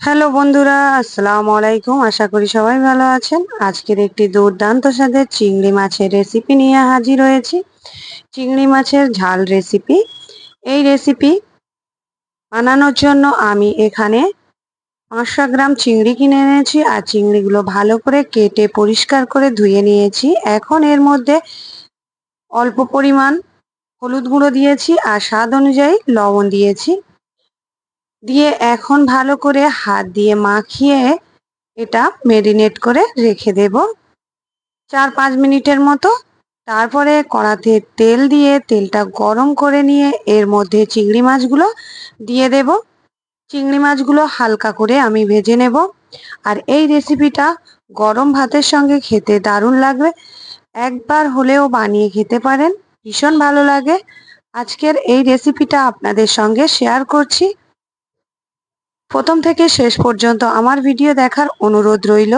Hello বন্ধুরা, আসসালামু আলাইকুম। আশা করি সবাই ভালো আছেন। আজকের একটি দুর্দান্ত স্বাদের চিংড়ি মাছের রেসিপি নিয়ে হাজির হয়েছি। চিংড়ি মাছের ঝাল রেসিপি এই রেসিপি বানানোর জন্য আমি এখানে পাঁচশো গ্রাম চিংড়ি কিনে এনেছি আর চিংড়িগুলো ভালো করে কেটে পরিষ্কার করে ধুয়ে নিয়েছি। এখন এর মধ্যে অল্প পরিমাণ হলুদ গুঁড়ো দিয়েছি আর স্বাদ অনুযায়ী লবণ দিয়েছি। দিয়ে এখন ভালো করে হাত দিয়ে মাখিয়ে এটা মেরিনেট করে রেখে দেব। চার পাঁচ মিনিটের মতো। তারপরে কড়াতে তেল দিয়ে তেলটা গরম করে নিয়ে এর মধ্যে চিংড়ি মাছগুলো দিয়ে দেব। চিংড়ি মাছগুলো হালকা করে আমি ভেজে নেব। আর এই রেসিপিটা গরম ভাতের সঙ্গে খেতে দারুণ লাগবে। একবার হলেও বানিয়ে খেতে পারেন। ভীষণ ভালো লাগে। আজকের এই রেসিপিটা আপনাদের সঙ্গে শেয়ার করছি। প্রথম থেকে শেষ পর্যন্ত আমার ভিডিও দেখার অনুরোধ রইল।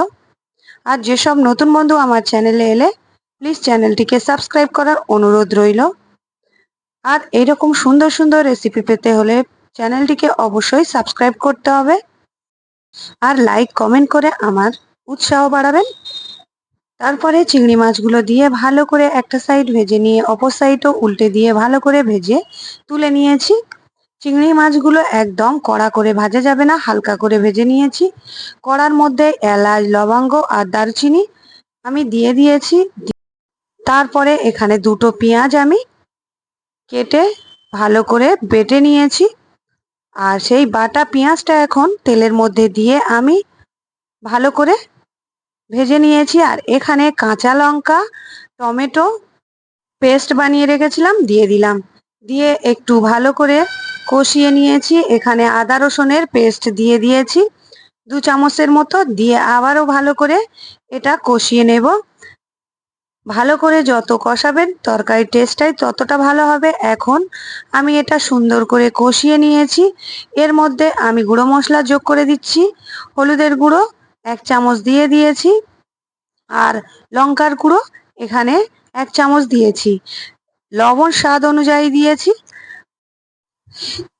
আর যেসব নতুন বন্ধু আমার চ্যানেলে এলে প্লিজ চ্যানেলটিকে সাবস্ক্রাইব করার অনুরোধ রইল। আর এইরকম সুন্দর সুন্দর রেসিপি পেতে হলে চ্যানেলটিকে অবশ্যই সাবস্ক্রাইব করতে হবে। আর লাইক কমেন্ট করে আমার উৎসাহ বাড়াবেন। তারপরে চিংড়ি মাছগুলো দিয়ে ভালো করে একটা সাইড ভেজে নিয়ে, অপর সাইডও উল্টে দিয়ে ভালো করে ভেজে তুলে নিয়েছি। চিংড়ি মাছগুলো একদম কড়া করে ভাজা যাবে না, হালকা করে ভেজে নিয়েছি। কড়ার মধ্যে এলাচ, লবঙ্গ আর দারচিনি আমি দিয়ে দিয়েছি। তারপরে এখানে দুটো পেঁয়াজ আমি কেটে ভালো করে বেটে নিয়েছি। আর সেই বাটা পেঁয়াজটা এখন তেলের মধ্যে দিয়ে আমি ভালো করে ভেজে নিয়েছি। আর এখানে কাঁচা লঙ্কা, টমেটো পেস্ট বানিয়ে রেখেছিলাম, দিয়ে দিলাম। দিয়ে একটু ভালো করে কষিয়ে নিয়েছি। এখানে আদা রসুনের পেস্ট দিয়ে দিয়েছি। দু চামচের মতো দিয়ে আবারও ভালো করে এটা কষিয়ে নেব। ভালো করে যত কষাবেন তরকারির টেস্টটাই ততটা ভালো হবে। এখন আমি এটা সুন্দর করে কষিয়ে নিয়েছি। এর মধ্যে আমি গুঁড়ো মশলা যোগ করে দিচ্ছি। হলুদের গুঁড়ো এক চামচ দিয়ে দিয়েছি। আর লঙ্কার গুঁড়ো এখানে এক চামচ দিয়েছি। লবণ স্বাদ অনুযায়ী দিয়েছি।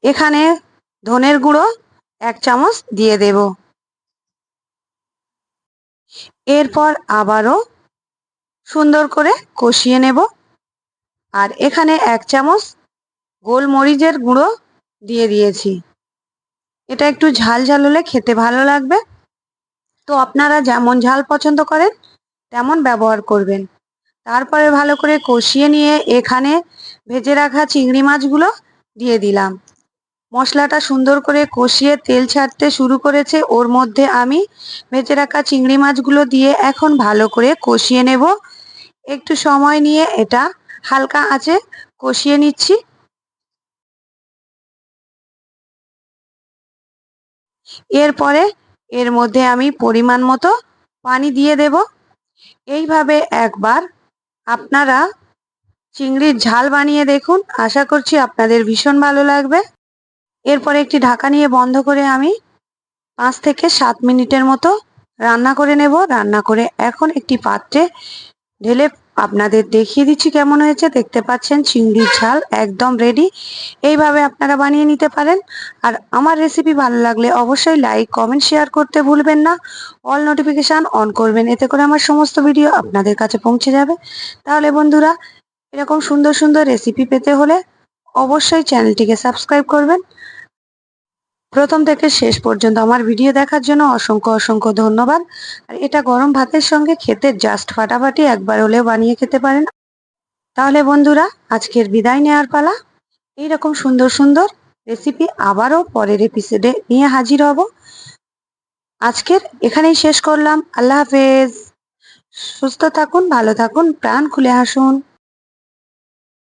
এখানে ধনের গুঁড়ো এক চামচ দিয়ে দেব। এরপর আবারও সুন্দর করে কষিয়ে নেব। আর এখানে এক চামচ গোলমরিচের গুঁড়ো দিয়ে দিয়েছি। এটা একটু ঝাল ঝাল হলে খেতে ভালো লাগবে। তো আপনারা যেমন ঝাল পছন্দ করেন, তেমন ব্যবহার করবেন। তারপরে ভালো করে কষিয়ে নিয়ে এখানে ভেজে রাখা চিংড়ি মাছগুলো দিয়ে দিলাম। মশলাটা সুন্দর করে কষিয়ে তেল ছাড়তে শুরু করেছে। ওর মধ্যে আমি ভেজে রাখা চিংড়ি মাছগুলো দিয়ে এখন ভালো করে কষিয়ে নেব। একটু সময় নিয়ে এটা হালকা আঁচে কষিয়ে নিচ্ছি। এরপরে এর মধ্যে আমি পরিমাণ মতো পানি দিয়ে দেব। এইভাবে একবার আপনারা চিংড়ির ঝাল বানিয়ে দেখুন। আশা করছি আপনাদের ভীষণ ভালো লাগবে। এরপরে একটি ঢাকা নিয়ে বন্ধ করে আমি পাঁচ থেকে সাত মিনিটের মতো রান্না করে নেব। রান্না করে এখন একটি পাত্রে ঢেলে আপনাদের দেখিয়ে দিচ্ছি কেমন হয়েছে। দেখতে পাচ্ছেন চিংড়ির ঝাল একদম রেডি এইভাবে আপনারা বানিয়ে নিতে পারেন। আর আমার রেসিপি ভালো লাগলে অবশ্যই লাইক কমেন্ট শেয়ার করতে ভুলবেন না। অল নোটিফিকেশান অন করবেন। এতে করে আমার সমস্ত ভিডিও আপনাদের কাছে পৌঁছে যাবে। তাহলে বন্ধুরা এরকম সুন্দর সুন্দর রেসিপি পেতে হলে অবশ্যই চ্যানেলটিকে সাবস্ক্রাইব করবেন। প্রথম থেকে শেষ পর্যন্ত আমার ভিডিও দেখার জন্য অসংখ্য অসংখ্য ধন্যবাদ। আর এটা গরম ভাতের সঙ্গে খেতে জাস্ট ফাটাফাটি একবার হলেও বানিয়ে খেতে পারেন। তাহলে বন্ধুরা, আজকের বিদায় নেওয়ার পালা। এইরকম সুন্দর সুন্দর রেসিপি আবারও পরের এপিসোডে নিয়ে হাজির হব। আজকের এখানেই শেষ করলাম। আল্লাহ হাফেজ। সুস্থ থাকুন, ভালো থাকুন, প্রাণ খুলে হাসুন।